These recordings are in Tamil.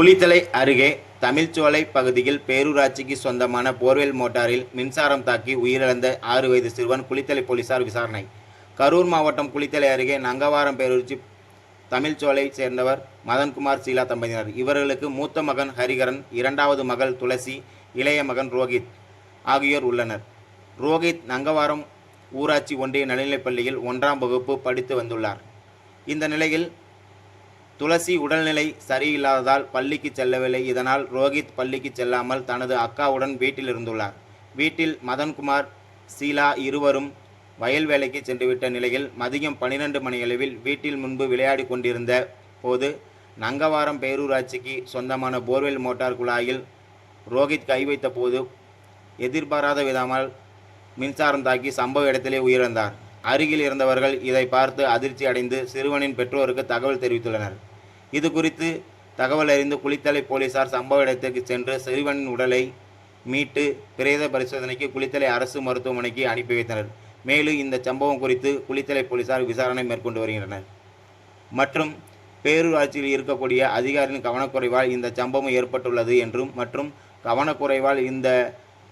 குளித்தலை அருகே தமிழ்ச்சோலை பகுதியில் பேரூராட்சிக்கு சொந்தமான போர்வெல் மோட்டாரில் மின்சாரம் தாக்கி உயிரிழந்த ஆறு வயது சிறுவன் குளித்தலை போலீசார் விசாரணை. கரூர் மாவட்டம் குளித்தலை அருகே நங்கவாரம் பேரூராட்சி தமிழ்ச்சோலை சேர்ந்தவர் மதன்குமார் சீலா தம்பதியினர். இவர்களுக்கு மூத்த மகன் ஹரிகரன் இரண்டாவது மகள் துளசி இளைய மகன் ரோஹித் ஆகியோர் உள்ளனர். ரோஹித் நங்கவாரம் ஊராட்சி ஒன்றிய நடுநிலைப்பள்ளியில் ஒன்றாம் வகுப்பு படித்து வந்துள்ளார். இந்த நிலையில் துளசி உடல்நிலை சரியில்லாததால் பள்ளிக்கு செல்லவில்லை. இதனால் ரோஹித் பள்ளிக்கு செல்லாமல் தனது அக்காவுடன் வீட்டில் இருந்துள்ளார் வீட்டில் மதன்குமார் சீலா இருவரும் வயல் வேலைக்கு சென்றுவிட்ட நிலையில் மதியம் பன்னிரண்டு மணியளவில் வீட்டில் முன்பு விளையாடி கொண்டிருந்த போது நங்கவாரம் பேரூராட்சிக்கு சொந்தமான போர்வெல் மோட்டார் குழாயில் ரோஹித் கை வைத்த போது எதிர்பாராத விதமால் மின்சாரம் தாக்கி சம்பவ இடத்திலே உயிரிழந்தார். அருகில் இருந்தவர்கள் இதை பார்த்து அதிர்ச்சி அடைந்து சிறுவனின் பெற்றோருக்கு தகவல் தெரிவித்துள்ளனர். இது குறித்து தகவல் அறிந்து குளித்தலை போலீசார் சம்பவ இடத்திற்கு சென்று சிறுவனின் உடலை மீட்டு பிரேத பரிசோதனைக்கு குளித்தலை அரசு மருத்துவமனைக்கு அனுப்பி வைத்தனர். மேலும் இந்த சம்பவம் குறித்து குளித்தலை போலீசார் விசாரணை மேற்கொண்டு வருகின்றனர். மற்றும் பேரூராட்சியில் இருக்கக்கூடிய அதிகாரியின் கவனக்குறைவால் இந்த சம்பவம் ஏற்பட்டுள்ளது என்றும் மற்றும் கவனக்குறைவால் இந்த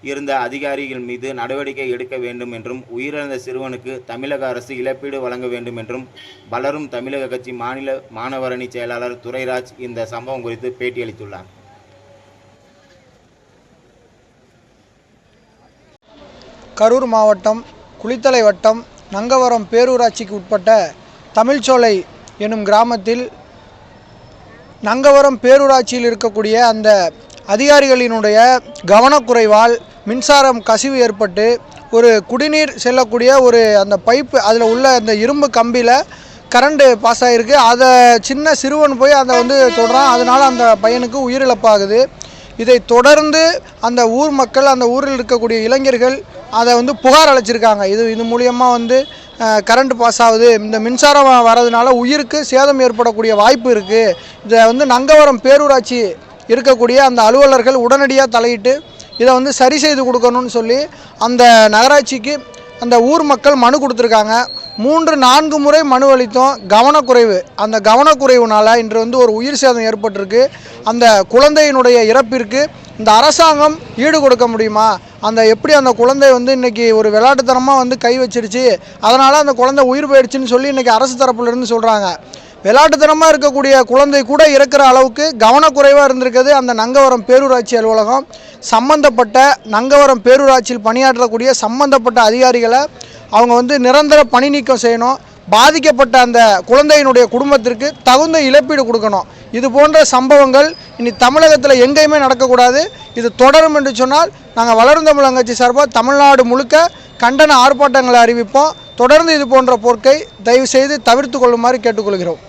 இருந்த அதிகாரிகள் மீது நடவடிக்கை எடுக்க வேண்டும் என்றும் உயிரிழந்த சிறுவனுக்கு தமிழக அரசு இழப்பீடு வழங்க வேண்டும் என்றும் பலரும் தமிழக கட்சி மாநில மாணவரணி செயலாளர் துரைராஜ் இந்த சம்பவம் குறித்து பேட்டியளித்துள்ளார். கரூர் மாவட்டம் குளித்தலை வட்டம் நங்கவரம் பேரூராட்சிக்கு உட்பட்ட தமிழ்ச்சோலை எனும் கிராமத்தில் நங்கவரம் பேரூராட்சியில் இருக்கக்கூடிய அந்த அதிகாரிகளினுடைய கவனக்குறைவால் மின்சாரம் கசிவு ஏற்பட்டு ஒரு குடிநீர் செல்லக்கூடிய ஒரு அந்த பைப்பு அதில் உள்ள அந்த இரும்பு கம்பியில் கரண்ட்டு பாஸ் ஆகிருக்கு அதை சின்ன சிறுவன் போய் அதை வந்து தொடுறான். அதனால் அந்த பையனுக்கு உயிரிழப்பாகுது. இதை தொடர்ந்து அந்த ஊர் மக்கள் அந்த ஊரில் இருக்கக்கூடிய இளைஞர்கள் அதை வந்து புகார் அழைச்சிருக்காங்க இது இது மூலியமாக வந்து கரண்ட் பாஸ் ஆகுது. இந்த மின்சாரம் வரதுனால உயிருக்கு சேதம் ஏற்படக்கூடிய வாய்ப்பு இருக்குது இதை வந்து நங்கவரம் பேரூராட்சி இருக்கக்கூடிய அந்த அலுவலர்கள் உடனடியாக தலையிட்டு இதை வந்து சரி செய்து கொடுக்கணும்னு சொல்லி அந்த நகராட்சிக்கு அந்த ஊர் மக்கள் மனு கொடுத்துருக்காங்க. மூன்று நான்கு முறை மனு அளித்தோம். கவனக்குறைவு. அந்த கவனக்குறைவுனால் இன்று வந்து ஒரு உயிர் சேதம் ஏற்பட்டிருக்கு. அந்த குழந்தையினுடைய இறப்பிற்கு இந்த அரசாங்கம் ஈடு கொடுக்க முடியுமா? அந்த எப்படி அந்த குழந்தை வந்து இன்னைக்கு ஒரு விளையாட்டுத்தனமாக வந்து கை வச்சிருச்சு? அதனால் அந்த குழந்தை உயிர் போயிடுச்சுன்னு சொல்லி இன்றைக்கி அரசு தரப்புலேருந்து சொல்கிறாங்க விளையாட்டுத்தனமாக இருக்கக்கூடிய குழந்தை கூட இறக்குற அளவுக்கு கவனக்குறைவாக இருந்திருக்குது. அந்த நங்கவரம் பேரூராட்சி அலுவலகம் சம்பந்தப்பட்ட நங்கவரம் பேரூராட்சியில் பணியாற்றக்கூடிய சம்பந்தப்பட்ட அதிகாரிகளை அவங்க வந்து நிரந்தர பணி நீக்கம் செய்யணும். பாதிக்கப்பட்ட அந்த குழந்தையினுடைய குடும்பத்திற்கு தகுந்த இழப்பீடு கொடுக்கணும். இது போன்ற சம்பவங்கள் இனி தமிழகத்தில் எங்கேயுமே நடக்கக்கூடாது. இது தொடரும் என்று சொன்னால் நாங்கள் வளரும் தமிழங்கட்சி சார்பாக தமிழ்நாடு முழுக்க கண்டன ஆர்ப்பாட்டங்களை அறிவிப்போம். தொடர்ந்து இது போன்ற போர்க்கை தயவு செய்து தவிர்த்து கொள்ளுமாறு கேட்டுக்கொள்கிறோம்.